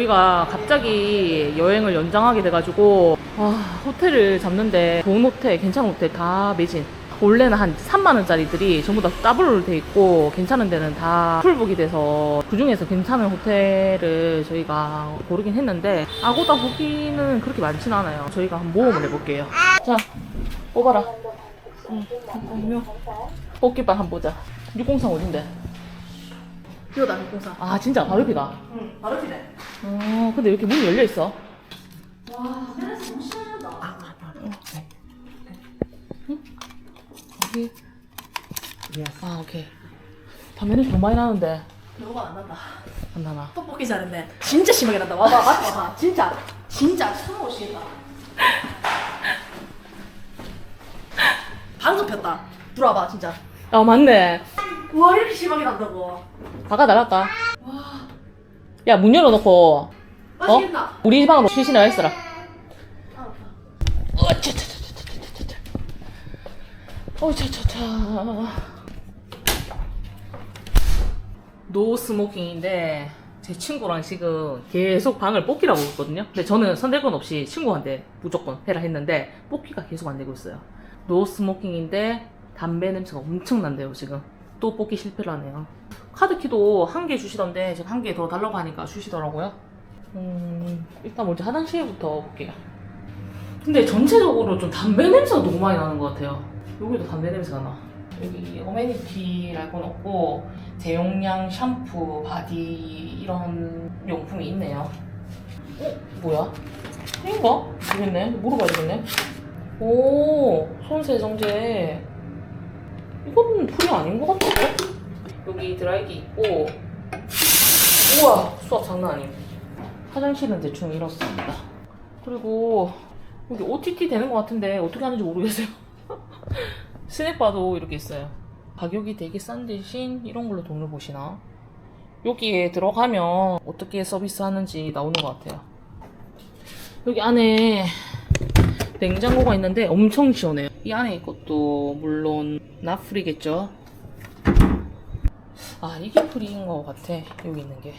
저희가 갑자기 여행을 연장하게 돼가지고 아, 호텔을 잡는데 좋은 호텔, 괜찮은 호텔 다 매진. 원래는 한 3만 원짜리들이 전부 다 더블로 돼 있고 괜찮은 데는 다 풀북이 돼서 그 중에서 괜찮은 호텔을 저희가 고르긴 했는데 아고다 후기는 그렇게 많진 않아요. 저희가 한번 모험을 해볼게요. 자, 뽑아라. 응, 잠깐만요. 뽑기빵 한번 보자. 603 어딘데? 비오다 공사. 아 진짜 바로 비가. 응, 바로 비네. 어 근데 왜 이렇게 문이 열려 있어? 와, 테라스 너무 시원하다. 여기. 아 오케이. 담배는 너무 많이 나는데 너가 안 난다. 안 나나. 떡볶이 잘했네. 진짜 심하게 난다. 와봐, 와봐, 와봐. 진짜, 진짜 숨 오시겠다. 방금 폈다. 들어와봐, 진짜. 아 맞네. 와, 이렇게 심하게 난다고. 바가 날았다. 야 문 열어놓고 어? 맛있겠나? 우리 방으로 쉬시 나가 있어라. 아, 어차 차 차 차 차 차 차. 어 차 차 차. 노 스모킹인데 제 친구랑 지금 계속 방을 뽑기라고 했거든요. 근데 저는 선택권 없이 친구한테 무조건 해라 했는데 뽑기가 계속 안 되고 있어요. 노 스모킹인데 담배 냄새가 엄청 난대요 지금. 또 뽑기 실패를 하네요. 카드키도 한 개 주시던데 지금 한 개 더 달라고 하니까 주시더라고요. 음, 일단 먼저 화장실부터 볼게요. 근데 전체적으로 좀 담배 냄새가 너무 많이 나는 것 같아요. 여기도 담배 냄새가 나. 여기 어메니티랄 건 없고 대용량 샴푸, 바디 이런 용품이 있네요. 어? 뭐야? 인가? 모르겠네. 물어봐야 되겠네. 오, 손세정제. 이거는 풀이 아닌 것 같은데? 여기 드라이기 있고. 우와 수학 장난 아님 화장실은 대충 이렇습니다. 그리고 여기 OTT 되는 것 같은데 어떻게 하는지 모르겠어요. 스낵바도 이렇게 있어요. 가격이 되게 싼 대신 이런 걸로 돈을 보시나? 여기에 들어가면 어떻게 서비스 하는지 나오는 것 같아요. 여기 안에 냉장고가 있는데 엄청 시원해요. 이 안에 이것도 물론 나풀이겠죠 아 이게 풀인 것 같아 여기 있는 게.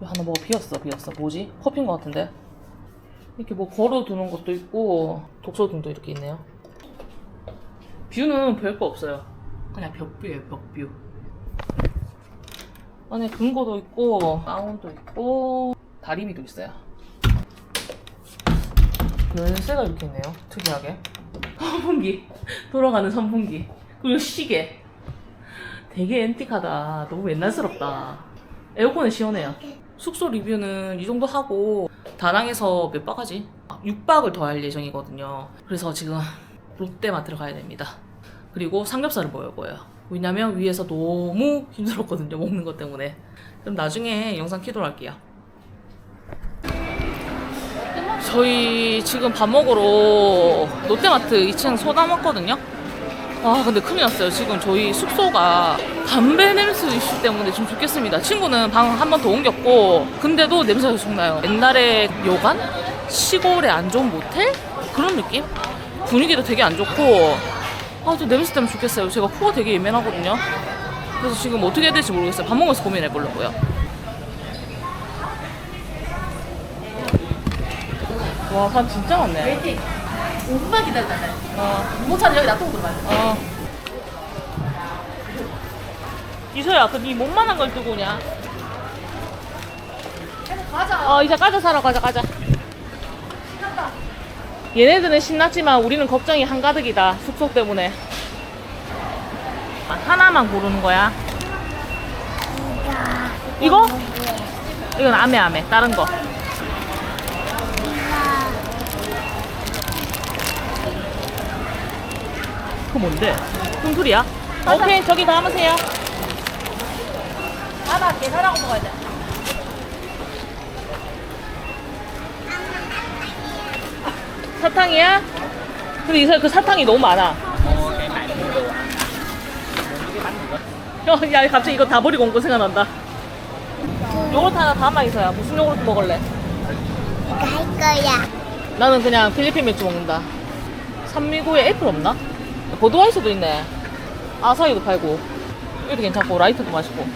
하나 뭐가 비었어 비었어. 뭐지? 커피인 것 같은데. 이렇게 뭐 걸어두는 것도 있고 독서등도 이렇게 있네요. 뷰는 별거 없어요. 그냥 벽뷰예요 벽뷰. 안에 근거도 있고 가운도 있고 다리미도 있어요. 열쇠가 이렇게 있네요 특이하게. 선풍기. 돌아가는 선풍기. 그리고 시계 되게 앤틱하다. 너무 옛날스럽다. 에어컨은 시원해요. 숙소 리뷰는 이 정도 하고 다낭에서 몇 박하지? 6박을 더 할 예정이거든요. 그래서 지금 롯데마트를 가야 됩니다. 그리고 삼겹살을 먹을 거예요. 왜냐면 위에서 너무 힘들었거든요. 먹는 것 때문에. 그럼 나중에 영상 키도록 할게요. 저희 지금 밥 먹으러 롯데마트 2층 소담 왔거든요. 아 근데 큰일 났어요 지금 저희 숙소가 담배 냄새 이슈 때문에 좀 좋겠습니다 친구는 방 한 번 더 옮겼고 근데도 냄새가 계속 나요 옛날에 여관? 시골의 안 좋은 모텔? 그런 느낌? 분위기도 되게 안 좋고 아저 냄새 때문에 좋겠어요 제가 코가 되게 예민하거든요 그래서 지금 어떻게 해야 될지 모르겠어요 밥 먹으면서 고민해 보려고요 와 사람 진짜 많네. 5분만 기다렸다. 어. 유모차는 여기 놔두고 들어가야 돼. 어. 이소야, 그네 몸만한 걸 두고 오냐? 가자. 어, 이제 가자 사러 가자, 가자. 얘네들은 신났지만 우리는 걱정이 한가득이다. 숙소 때문에. 아, 하나만 고르는 거야. 이거? 이건 아메 아메. 다른 거. 뭔데? 무슨 소리야? 오케이, 저기 담으세요. 하나 계산하고 먹어야 돼. 사탕이야? 근데 이사 그 사탕이 너무 많아. 어, 야, 갑자기 이거 다 버리고 온 거 생각난다. 요거트 하나 담아 있어야 무슨 요거트 먹을래? 이거 할 거야. 나는 그냥 필리핀 맥주 먹는다. 산미구에 애플 없나? 보드와이스도 있네. 아사히도 팔고. 이것도 괜찮고, 라이트도 맛있고.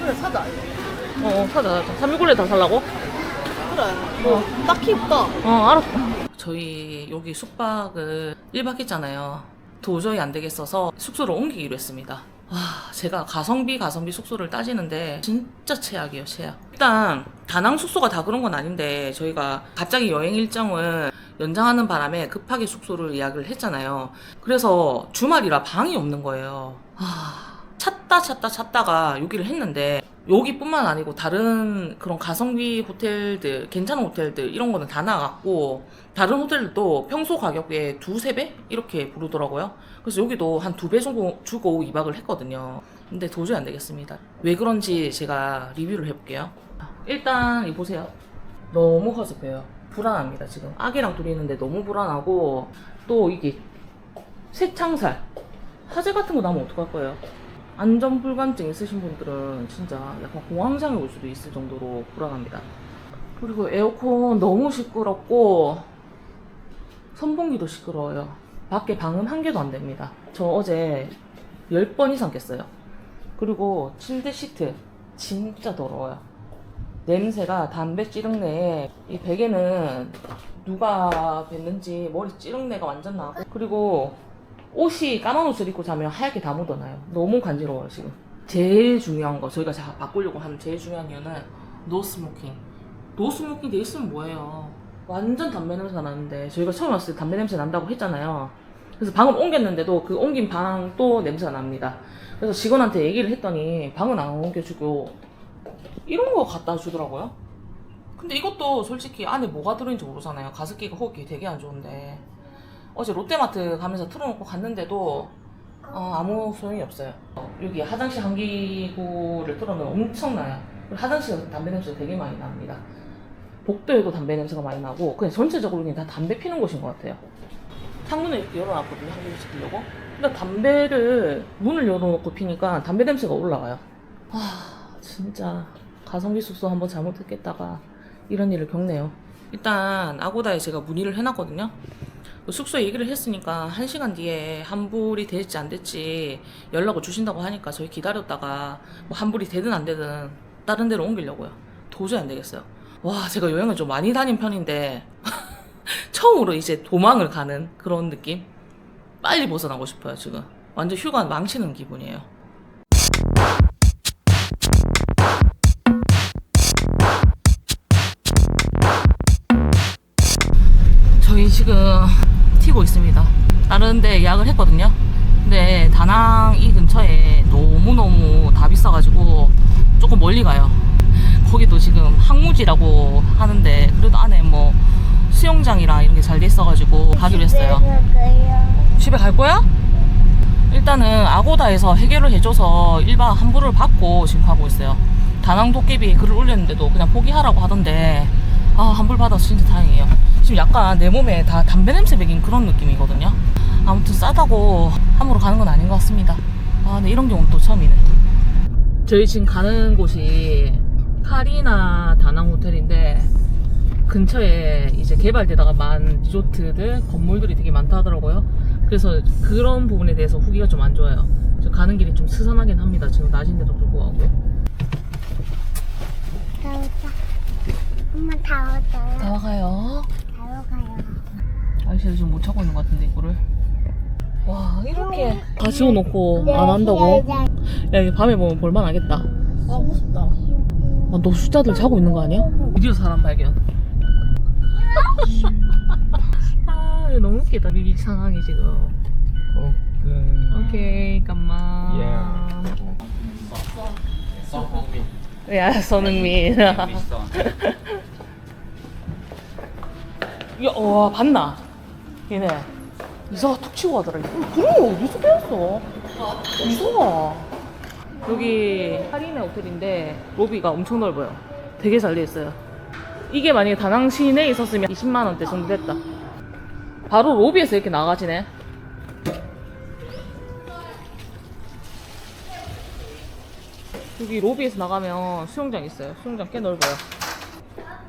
그래, 사자. 어, 어 사자, 사자. 369에 다 살라고? 그래. 뭐 딱히 없다. 어, 알았다. 저희 여기 숙박을 1박 했잖아요. 도저히 안 되겠어서 숙소를 옮기기로 했습니다. 와, 제가 가성비 가성비 숙소를 따지는데 진짜 최악이에요, 최악. 일단 다낭 숙소가 다 그런 건 아닌데 저희가 갑자기 여행 일정을 연장하는 바람에 급하게 숙소를 예약을 했잖아요. 그래서 주말이라 방이 없는 거예요. 아, 찾다 찾다 찾다가 여기를 했는데 여기뿐만 아니고 다른 그런 가성비 호텔들, 괜찮은 호텔들 이런 거는 다 나갔고 다른 호텔들도 평소 가격에 두세 배 이렇게 부르더라고요. 그래서 여기도 한 두 배 정도 주고 2박을 했거든요. 근데 도저히 안 되겠습니다. 왜 그런지 제가 리뷰를 해볼게요. 일단 이 보세요. 너무 허접해요. 불안합니다 지금. 아기랑 둘이 있는데 너무 불안하고 또 이게 새창살 화재 같은 거 나면 어떡할 거예요? 안전불감증 있으신 분들은 진짜 약간 공황장애 올 수도 있을 정도로 불안합니다. 그리고 에어컨 너무 시끄럽고 선풍기도 시끄러워요. 밖에 방음 한 개도 안 됩니다. 저 어제 10번 이상 깼어요. 그리고 침대 시트 진짜 더러워요. 냄새가 담배 찌릉내에 이 베개는 누가 뱉는지 머리 찌릉내가 완전 나고 그리고 옷이 까만 옷을 입고 자면 하얗게 다 묻어나요. 너무 간지러워요 지금. 제일 중요한 거 저희가 자 바꾸려고 하는 제일 중요한 이유는 노 스모킹. 노 스모킹 돼 있으면 뭐예요? 완전 담배 냄새가 나는데 저희가 처음 왔을 때 담배 냄새 난다고 했잖아요. 그래서 방을 옮겼는데도 그 옮긴 방 또 냄새가 납니다. 그래서 직원한테 얘기를 했더니 방은 안 옮겨주고 이런 거 갖다 주더라고요. 근데 이것도 솔직히 안에 뭐가 들어있는지 모르잖아요. 가습기가 호흡기 되게 안 좋은데 어제 롯데마트 가면서 틀어놓고 갔는데도 어, 아무 소용이 없어요. 여기 화장실 환기구를 틀어놓으면 엄청나요. 화장실에서 담배 냄새가 되게 많이 납니다. 복도에도 담배 냄새가 많이 나고 그냥 전체적으로 그냥 다 담배 피는 곳인 것 같아요. 창문을 이렇게 열어놨거든요. 환기를 시키려고. 근데 담배를 문을 열어놓고 피니까 담배 냄새가 올라와요. 아 진짜 가성비 숙소 한번 잘못했겠다가 이런 일을 겪네요. 일단 아고다에 제가 문의를 해놨거든요. 숙소 얘기를 했으니까 한 시간 뒤에 환불이 될지 안 될지 연락을 주신다고 하니까 저희 기다렸다가 뭐 환불이 되든 안 되든 다른 데로 옮기려고요. 도저히 안 되겠어요. 와 제가 여행을 좀 많이 다닌 편인데 처음으로 이제 도망을 가는 그런 느낌? 빨리 벗어나고 싶어요 지금. 완전 휴가 망치는 기분이에요. 지금 튀고 있습니다. 다른 데 예약을 했거든요. 근데 다낭 이 근처에 너무너무 다 비싸가지고 조금 멀리 가요. 거기도 지금 항무지라고 하는데 그래도 안에 뭐 수영장이랑 이런 게 잘 돼 있어가지고 가기로 했어요. 집에 갈 거야? 일단은 아고다에서 해결을 해줘서 1박 환불을 받고 지금 가고 있어요. 다낭 도깨비에 글을 올렸는데도 그냥 포기하라고 하던데 아 환불 받아서 진짜 다행이에요. 지금 약간 내 몸에 다 담배 냄새 배긴 그런 느낌이거든요. 아무튼 싸다고 함부로 가는 건 아닌 것 같습니다. 아 근데 이런 경우는 또 처음이네. 저희 지금 가는 곳이 카리나 다낭 호텔인데 근처에 이제 개발되다가 만 리조트들 건물들이 되게 많다 하더라고요. 그래서 그런 부분에 대해서 후기가 좀 안 좋아요. 저 가는 길이 좀 스산하긴 합니다. 지금 낮인데도 불구하고. 다 오자. 다 오자요. 다 와가요. 다 오가요. 아저씨가 지금 못 찾고 있는 것 같은데 이거를. 와 이렇게 다 지워놓고 안 한다고? 야 이거 밤에 보면 볼만하겠다. 가고 싶다. 아, 너 숫자들 자고 있는 거 아니야? 드디어 사람 발견. 아, 이거 너무 웃기다. 이 상황이 지금. 오케이, 잠깐만. Yeah. Song Hong Min. 야, 손흥민. 야, 와, 봤나? 얘네. 이사가 툭 치고 가더라. 그럼 어디서 배웠어? 이사가. 여기 하리네 호텔인데 로비가 엄청 넓어요. 되게 잘 돼 있어요. 이게 만약에 다낭 시내에 있었으면 20만 원대 정도 됐다. 바로 로비에서 이렇게 나가지네. 여기 로비에서 나가면 수영장 있어요. 수영장 꽤 넓어요.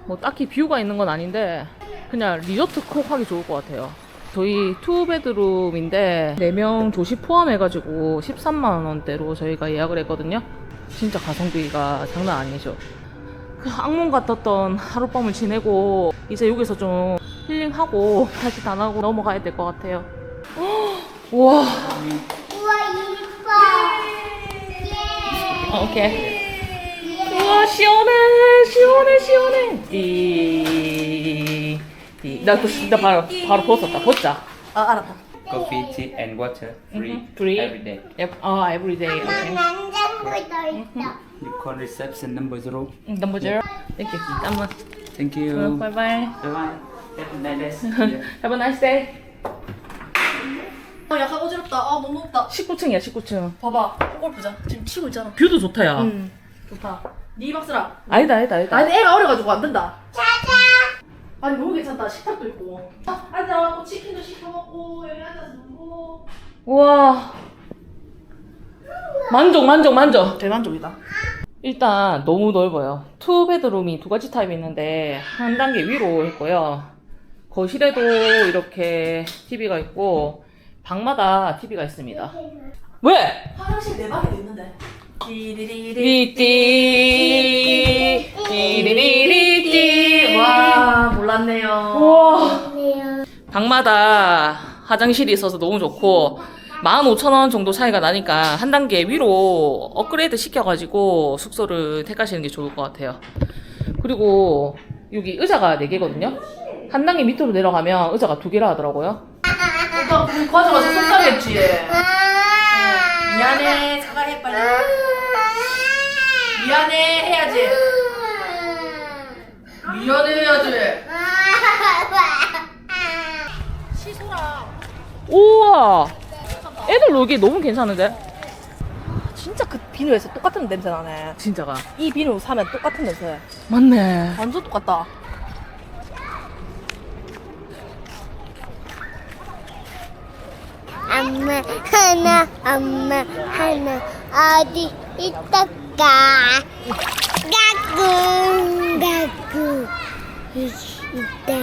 뭐 딱히 뷰가 있는 건 아닌데 그냥 리조트 콕 하기 좋을 것 같아요. 저희 투베드룸인데 4명 조식 포함해가지고 13만 원대로 저희가 예약을 했거든요. 진짜 가성비가 장난 아니죠. 그 악몽 같았던 하룻밤을 지내고 이제 여기서 좀 힐링하고 다시 단하고 넘어가야 될 것 같아요. 우와. 우와 이뻐. 어, 오케이. 우와 시원해 시원해 시원해. 띠. 띠. 나또 나 바로 바로 벗었다. 벗자. 아 알았다. Coffee, tea, and water free, Mhm, free. every day. 아 everyday. 엄마 오케이. 냉장고도 있어. You call reception number zero. 넘버 제로. 땡큐. 잠깐만. Thank you. 바이바이. Bye bye. Have a nice day. Have a nice day. 아 약간 어지럽다. 아 너무 높다. 19층이야 19층. 봐봐. 골 보자. 지금 치고 있잖아. 뷰도 좋다 야. 음 좋다. 네 박스라. 아니다 아니다 아니다. 아니 애가 어려가지고 안 된다. 짜자. 아니 너무 괜찮다. 식탁도 있고. 아, 앉아갖고 치킨도 시켜 먹고 여기 앉아서 놀고. 우와. 만족 만족 만족. 대만족이다. 일단 너무 넓어요. 투 베드룸이 두 가지 타입이 있는데 한 단계 위로 했고요. 거실에도 이렇게 TV가 있고 방마다 TV가 있습니다. 왜? 화장실 네 방에도 있는데. 띠리리리. 띠띠 띠리리리띠 와 몰랐네요. 우와 네요. 방마다 화장실이 있어서 너무 좋고 15,000원 정도 차이가 나니까 한 단계 위로 업그레이드 시켜가지고 숙소를 택하시는 게 좋을 것 같아요. 그리고 여기 의자가 4개거든요. 한 단계 밑으로 내려가면 의자가 2개라 하더라고요. 오빠 그 가져가서 속상했지. 아. 미안해 사과해 빨리. 미안해 해야지. 미안해 해야지. 시소라. 우와! 애들 놀기 너무 괜찮은데? 진짜 그 비누에서 똑같은 냄새 나네. 진짜가. 이 비누 사면 똑같은 냄새. 맞네. 완전 똑같다. 엄마 하나 엄마 하나 어디 있을까 가구 가구 있다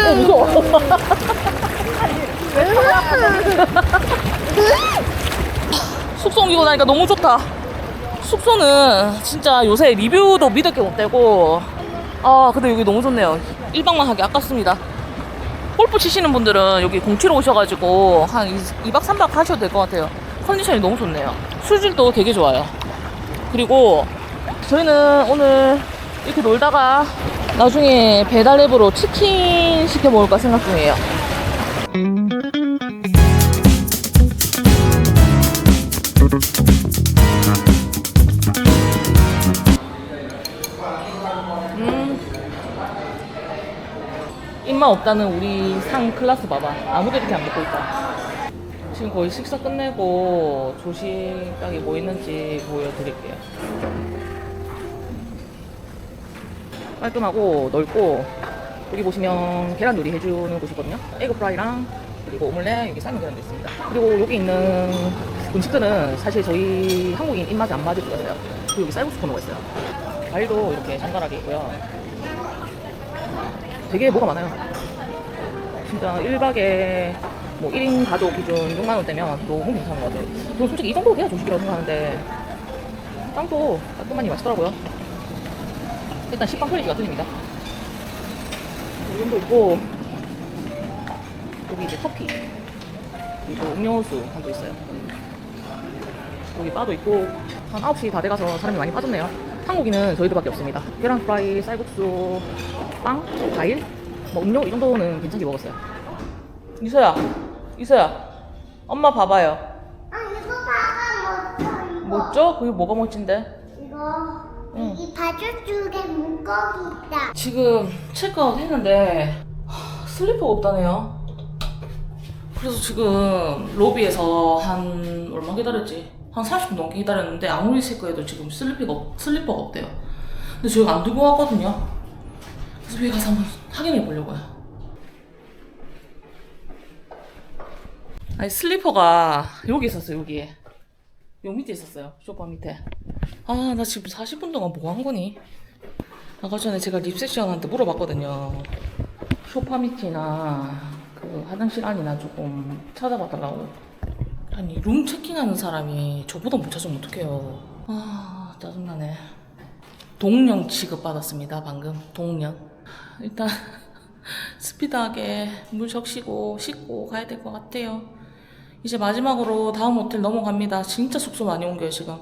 어, 무서워. 숙소 옮기고 나니까 너무 좋다. 숙소는 진짜 요새 리뷰도 믿을 게 못 되고, 아, 근데 여기 너무 좋네요. 1박만 하기 아깝습니다. 골프 치시는 분들은 여기 공치로 오셔가지고 한 2, 박 3박 하셔도 될 것 같아요. 컨디션이 너무 좋네요. 술질도 되게 좋아요. 그리고 저희는 오늘 이렇게 놀다가 나중에 배달 앱으로 치킨 시켜 먹을까 생각 중이에요. 입맛 없다는 우리 상 클라스 봐봐. 아무도 이렇게 안 먹고 있다. 지금 거의 식사 끝내고 조식당에 뭐 있는지 보여드릴게요. 깔끔하고 넓고 여기 보시면 계란 요리 해주는 곳이거든요. 에그 프라이랑 그리고 오믈렛 여기 삶은 계란도 있습니다. 그리고 여기 있는 음식들은 사실 저희 한국인 입맛에 안 맞을 것 같아요. 그리고 여기 쌀국수 코너가 있어요. 과일도 이렇게 장관하게 있고요. 되게 뭐가 많아요. 진짜 1박에 뭐 1인 가족 기준 6만원대면 너무 괜찮은 것 같아요. 그리고 솔직히 이 정도 돼야 조식이라고 생각하는데 빵도 깔끔하니 맛있더라고요. 일단 식빵 퀄리티가 틀립니다. 이 정도 있고 여기 이제 커피 그리고 음료수 한 도 있어요. 여기 바도 있고 한 9시 다 돼가서 사람이 많이 빠졌네요. 한국인은 저희들밖에 없습니다. 계란 프라이, 쌀국수, 빵, 과일, 뭐 음료 이 정도는 괜찮게 먹었어요. 이서야, 이서야, 엄마 봐봐요. 아 이거 봐봐 멋져 이거 멋져? 그게 뭐가 멋진데? 이거 응. 이 바주쪽에 물고기 있다 지금 체크아웃 했는데 하, 슬리퍼가 없다네요. 그래서 지금 로비에서 한 얼마 기다렸지? 한 40분 넘게 기다렸는데 아무리 체크해도 지금 슬리퍼가, 없- 슬리퍼가 없대요. 근데 저희가 안 들고 왔거든요. 그래서 위에 가서 한번 확인해 보려고요. 아니 슬리퍼가 여기 있었어요 여기에. 요 밑에 있었어요 소파 밑에. 아 나 지금 40분 동안 뭐 한 거니? 아까 전에 제가 립세션한테 물어봤거든요. 쇼파미티나 그그 화장실 안이나 조금 찾아봐 달라고. 아니 룸 체킹하는 사람이 저보다 못 찾으면 어떡해요. 아 짜증나네. 동령 취급 받았습니다 방금 동령. 일단 스피드하게 물 적시고 씻고 가야 될 것 같아요. 이제 마지막으로 다음 호텔 넘어갑니다. 진짜 숙소 많이 옮겨요 지금.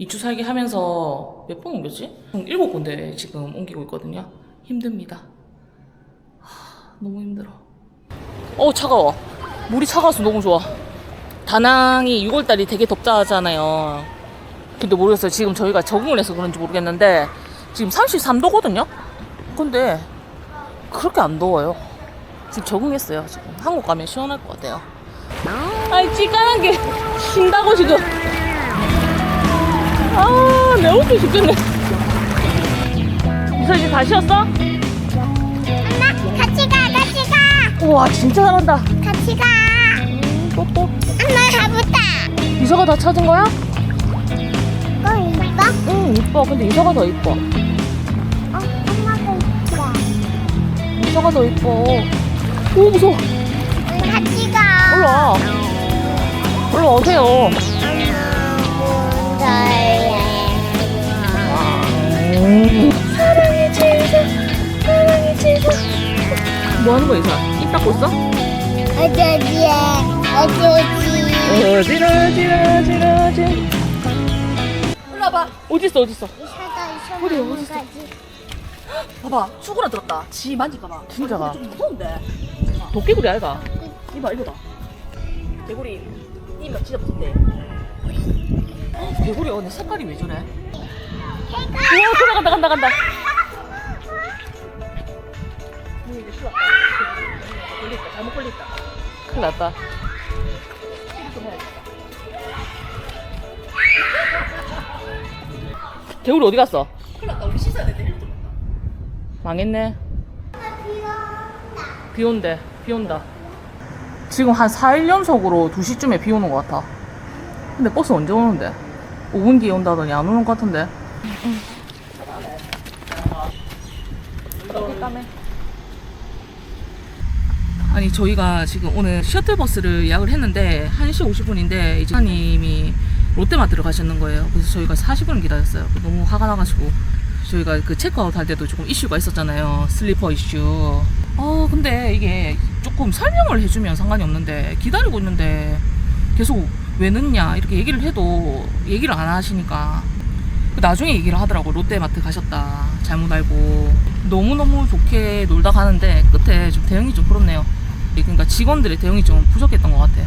2주 살기 하면서 몇 번 옮겼지? 총 7군데 지금 옮기고 있거든요. 힘듭니다. 하, 너무 힘들어. 어 차가워. 물이 차가워서 너무 좋아. 다낭이 6월달이 되게 덥다 하잖아요. 근데 모르겠어요. 지금 저희가 적응을 해서 그런지 모르겠는데 지금 33도거든요. 근데 그렇게 안 더워요. 지금 적응했어요. 지금 한국 가면 시원할 것 같아요. 아이 찌까는 게 신다고 지금. 아, 내 옷도 죽겠네. 이서 이제 다 쉬었어? 엄마 같이 가 같이 가 우와, 진짜 잘한다. 같이 가 뽀뽀. 엄마 가보자 이서가 다 찾은 거야? 이거 이거? 응, 이뻐. 근데 이서가 더 이뻐. 이서가 더 이뻐. 오, 무서워. 우리 같이 가 올라와. 올라 오세요. 사랑의 제자, 사랑의 제자. 뭐 하는 거야, 이서? 입 닦고 있어? 어쩌지에 어쩌지 어지러지러지러지. 올라봐. 어딨어, 어딨어? 이사다 어디, 이사다 어디 있어? 봐봐. 수구나 들었다. 지 만질까봐. 진짜가. 좀 무서운데. 도깨구리 아이가? 이봐 이거다. 개구리. 이면 진짜 무섭대. 개구리 오늘 색깔이 왜 저래? 우와, 그래, 간다, 간다, 간다. 걸렸다. 잘못 걸렸다. 큰일 났다. 개구리 어디 갔어? 큰일 났다. 우리 씻어야 돼. 내일 좀. 망했네. 비 온대. 비 온다. 지금 한 4일 연속으로 2시쯤에 비 오는 것 같아. 근데 버스 언제 오는데? 5분 뒤에 온다더니 안 오는 것 같은데. 아니 저희가 지금 오늘 셔틀버스를 예약을 했는데 1시 50분인데 이제 사장님이 롯데마트를 가셨는 거예요. 그래서 저희가 40분을 기다렸어요. 너무 화가 나가지고 저희가 그 체크아웃 할 때도 조금 이슈가 있었잖아요. 슬리퍼 이슈. 어 근데 이게 조금 설명을 해주면 상관이 없는데 기다리고 있는데 계속 왜 늦냐 이렇게 얘기를 해도 얘기를 안 하시니까 나중에 얘기를 하더라고 롯데마트 가셨다 잘못 알고 너무너무 좋게 놀다 가는데 끝에 좀 대응이 좀 그렇네요 그러니까 직원들의 대응이 좀 부족했던 것 같아요